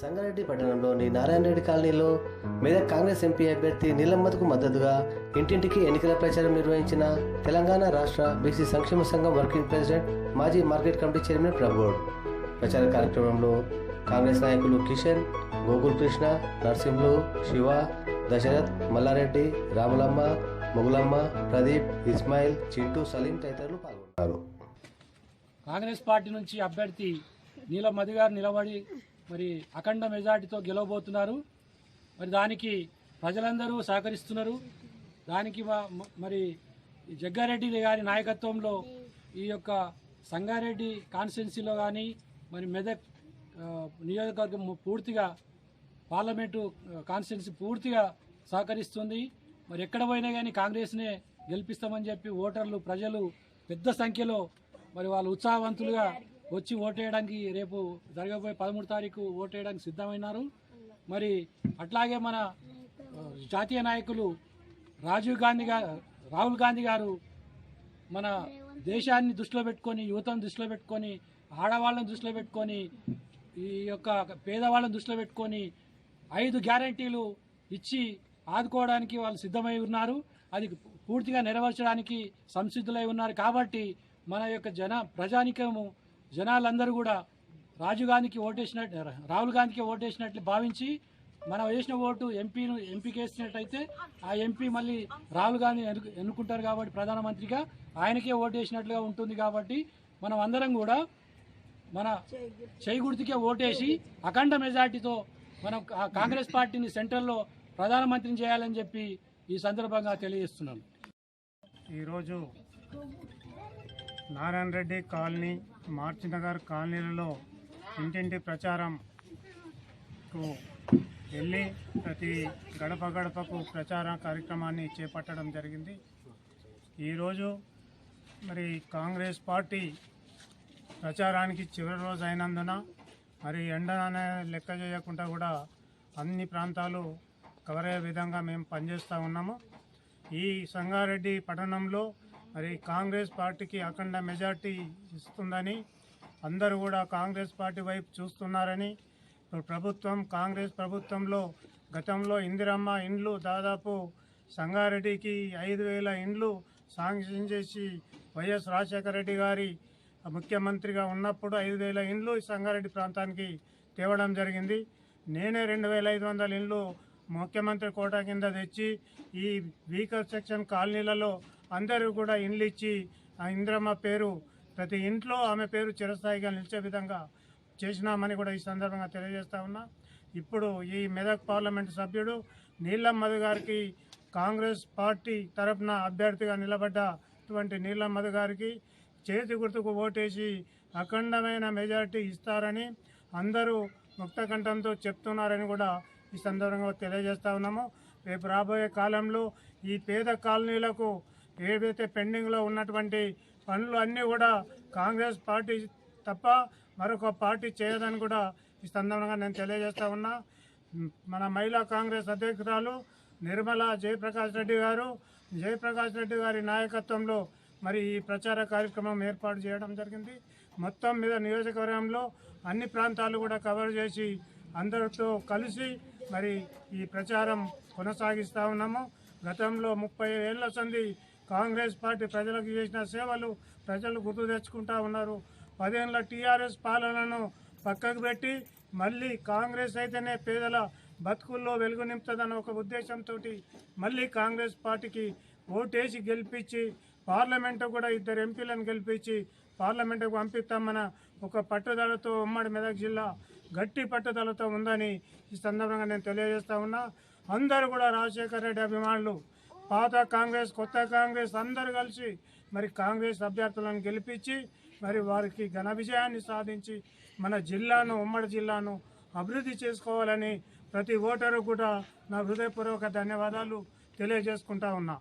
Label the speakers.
Speaker 1: సంగారెడ్డి పట్టణంలోని నారాయణ రెడ్డి కాలనీలో మెదక్ కాంగ్రెస్ ఎంపీ అభ్యర్థి నీలమ్మకు మద్దతుగా ఇంటింటికి ఎన్నికల ప్రచారం నిర్వహించిన తెలంగాణ రాష్ట్ర బీసీ సంక్షేమ సంఘం వర్కింగ్ ప్రెసిడెంట్ మాజీ మార్కెట్ కమిటీ చైర్మన్ ప్రభోడ్. ప్రచార కార్యక్రమంలో కాంగ్రెస్ నాయకులు కిషన్ గోకుల్ కృష్ణ నరసింహులు శివ దశరథ్ మల్లారెడ్డి రాములమ్మ మొగులమ్మ ప్రదీప్ ఇస్మాయిల్ చింటూ సలీం తదితరులు పాల్గొన్నారు.
Speaker 2: కాంగ్రెస్ పార్టీ నుంచి అభ్యర్థి నీలం గారు నిలబడి మరి అఖండ మెజార్టీతో గెలవబోతున్నారు. మరి దానికి ప్రజలందరూ సహకరిస్తున్నారు. దానికి మా- మరి జగ్గారెడ్డి గారి నాయకత్వంలో ఈ యొక్క సంగారెడ్డి కాన్స్టిట్యున్సీలో కానీ మరి మెదక్ నియోజకవర్గం పూర్తిగా పార్లమెంటు కాన్స్టిట్యున్సీ పూర్తిగా సహకరిస్తుంది. మరి ఎక్కడ పోయినా కానీ కాంగ్రెస్నే గెలిపిస్తామని చెప్పి ఓటర్లు ప్రజలు పెద్ద సంఖ్యలో మరి వాళ్ళు ఉత్సాహవంతులుగా వచ్చి ఓటేయడానికి రేపు జరగబోయే పదమూడు తారీఖు ఓటేయడానికి సిద్ధమైనారు. మరి అట్లాగే మన జాతీయ నాయకులు రాజీవ్ గాంధీ గారు రాహుల్ గాంధీ గారు మన దేశాన్ని దృష్టిలో పెట్టుకొని యువతను దృష్టిలో పెట్టుకొని ఆడవాళ్ళని దృష్టిలో పెట్టుకొని ఈ యొక్క పేదవాళ్ళని దృష్టిలో పెట్టుకొని ఐదు గ్యారంటీలు ఇచ్చి ఆదుకోవడానికి వాళ్ళు సిద్ధమై ఉన్నారు. అది పూర్తిగా నెరవేర్చడానికి సంసిద్ధులై ఉన్నారు. కాబట్టి మన యొక్క జన ప్రజానికము జనాలందరూ కూడా రాజీవ్ గాంధీకి ఓటేసినట్టు రాహుల్ గాంధీకి ఓటేసినట్లు భావించి మనం వేసిన ఓటు ఎంపీను ఎంపీకి వేసినట్టయితే ఆ ఎంపీ మళ్ళీ రాహుల్ గాంధీ ఎన్నుకుంటారు కాబట్టి ప్రధానమంత్రిగా ఆయనకే ఓటేసినట్లుగా ఉంటుంది కాబట్టి మనం అందరం కూడా మన చేయిగుర్తికే ఓటేసి అఖండ మెజార్టీతో మనం కాంగ్రెస్ పార్టీని సెంట్రల్లో ప్రధానమంత్రిని చేయాలని చెప్పి ఈ సందర్భంగా తెలియజేస్తున్నాను.
Speaker 3: ఈరోజు నారాయణ రెడ్డి కాలనీ మార్చినగర్ కాలనీలలో ఇంటింటి ప్రచారంకు వెళ్ళి ప్రతి గడప గడపకు ప్రచార కార్యక్రమాన్ని చేపట్టడం జరిగింది. ఈరోజు మరి కాంగ్రెస్ పార్టీ ప్రచారానికి చివరి రోజు అయినందున మరి ఎండనే లెక్క చేయకుండా కూడా అన్ని ప్రాంతాలు కవర్ అయ్యే విధంగా మేము పనిచేస్తూ ఉన్నాము. ఈ సంగారెడ్డి పట్టణంలో మరి కాంగ్రెస్ పార్టీకి అఖండ మెజార్టీ ఇస్తుందని అందరూ కూడా కాంగ్రెస్ పార్టీ వైపు చూస్తున్నారని. ప్రభుత్వం కాంగ్రెస్ ప్రభుత్వంలో గతంలో ఇందిరమ్మ ఇండ్లు దాదాపు సంగారెడ్డికి ఐదు వేల ఇండ్లు శాంక్షన్ చేసి వైఎస్ రాజశేఖర రెడ్డి గారి ముఖ్యమంత్రిగా ఉన్నప్పుడు ఐదు వేల ఇండ్లు ఈ సంగారెడ్డి ప్రాంతానికి తేవడం జరిగింది. నేనే రెండు వేల ఐదు వందల ఇండ్లు ముఖ్యమంత్రి కోటా కింద తెచ్చి ఈ వీకర్ సెక్షన్ కాలనీలలో అందరూ కూడా ఇండ్లు ఇచ్చి ఆ ఇంద్రమ్మ పేరు ప్రతి ఇంట్లో ఆమె పేరు చిరస్థాయిగా నిలిచే విధంగా చేసినామని కూడా ఈ సందర్భంగా తెలియజేస్తా ఉన్నా. ఇప్పుడు ఈ మెదక్ పార్లమెంటు సభ్యుడు నీలం మధు గారికి కాంగ్రెస్ పార్టీ తరపున అభ్యర్థిగా నిలబడ్డటువంటి నీలం మధు గారికి చేతి గుర్తుకు ఓటేసి అఖండమైన మెజారిటీ ఇస్తారని అందరూ ముక్తకంఠంతో చెప్తున్నారని కూడా ఈ సందర్భంగా తెలియజేస్తా ఉన్నాము. రేపు రాబోయే కాలంలో ఈ పేద కాలనీలకు ఏవైతే పెండింగ్లో ఉన్నటువంటి పనులు అన్నీ కూడా కాంగ్రెస్ పార్టీ తప్ప మరొక పార్టీ చేయదని కూడా ఈ సందర్భంగా నేను తెలియజేస్తా ఉన్నా. మన మహిళా కాంగ్రెస్ అధ్యక్షురాలు నిర్మల జయప్రకాష్ రెడ్డి గారు జయప్రకాష్ రెడ్డి గారి నాయకత్వంలో మరి ఈ ప్రచార కార్యక్రమం ఏర్పాటు చేయడం జరిగింది. మొత్తం మీద నియోజకవర్గంలో అన్ని ప్రాంతాలు కూడా కవర్ చేసి అందరితో కలిసి మరి ఈ ప్రచారం కొనసాగిస్తూ ఉన్నాము. గతంలో ముప్పై ఏళ్ళ సంది కాంగ్రెస్ పార్టీ ప్రజలకు చేసిన సేవలు ప్రజలు గుర్తు తెచ్చుకుంటా ఉన్నారు. పదేళ్ళ టీఆర్ఎస్ పాలనను పక్కకు పెట్టి మళ్ళీ కాంగ్రెస్ అయితేనే పేదల బతుకుల్లో వెలుగు నింపుతుందన్న ఒక ఉద్దేశంతో మళ్ళీ కాంగ్రెస్ పార్టీకి ఓటేసి గెలిపించి పార్లమెంటు కూడా ఇద్దరు ఎంపీలను గెలిపించి పార్లమెంటుకు పంపిస్తామన్న ఒక పట్టుదలతో ఉమ్మడి మెదక్ జిల్లా గట్టి పట్టుదలతో ఉందని ఈ సందర్భంగా నేను తెలియజేస్తా ఉన్నా. అందరూ కూడా రాజశేఖర రెడ్డి అభిమానులు పాత కాంగ్రెస్ కొత్త కాంగ్రెస్ అందరూ కలిసి మరి కాంగ్రెస్ అభ్యర్థులను గెలిపించి మరి వారికి ఘన విజయాన్ని సాధించి మన జిల్లాను ఉమ్మడి జిల్లాను అభివృద్ధి చేసుకోవాలని ప్రతి ఓటరు కూడా నా హృదయపూర్వక ధన్యవాదాలు తెలియజేసుకుంటా ఉన్నా.